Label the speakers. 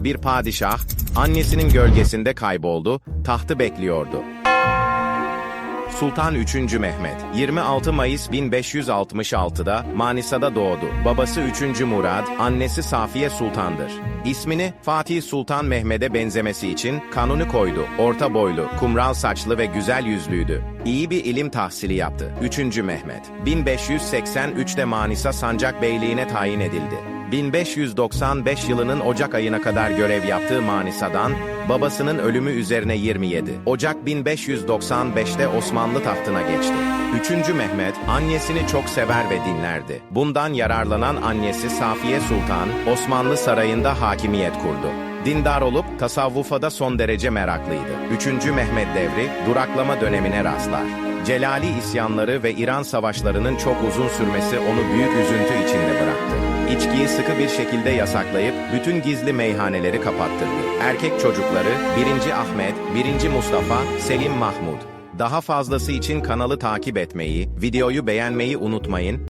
Speaker 1: Bir padişah, annesinin gölgesinde kayboldu, tahtı bekliyordu. Sultan 3. Mehmet, 26 Mayıs 1566'da Manisa'da doğdu. Babası 3. Murad, annesi Safiye Sultan'dır. İsmini Fatih Sultan Mehmet'e benzemesi için kanunu koydu. Orta boylu, kumral saçlı ve güzel yüzlüydü. İyi bir ilim tahsili yaptı. 3. Mehmet, 1583'te Manisa Sancak Beyliğine tayin edildi. 1595 yılının Ocak ayına kadar görev yaptığı Manisa'dan, babasının ölümü üzerine 27. Ocak 1595'te Osmanlı tahtına geçti. 3. Mehmet, annesini çok sever ve dinlerdi. Bundan yararlanan annesi Safiye Sultan, Osmanlı sarayında hakimiyet kurdu. Dindar olup tasavvufa da son derece meraklıydı. 3. Mehmet devri duraklama dönemine rastlar. Celali isyanları ve İran savaşlarının çok uzun sürmesi onu büyük üzüntü içinde bıraktı. İçkiyi sıkı bir şekilde yasaklayıp bütün gizli meyhaneleri kapattırdı. Erkek çocukları 1. Ahmet, 1. Mustafa, Selim Mahmud. Daha fazlası için kanalı takip etmeyi, videoyu beğenmeyi unutmayın.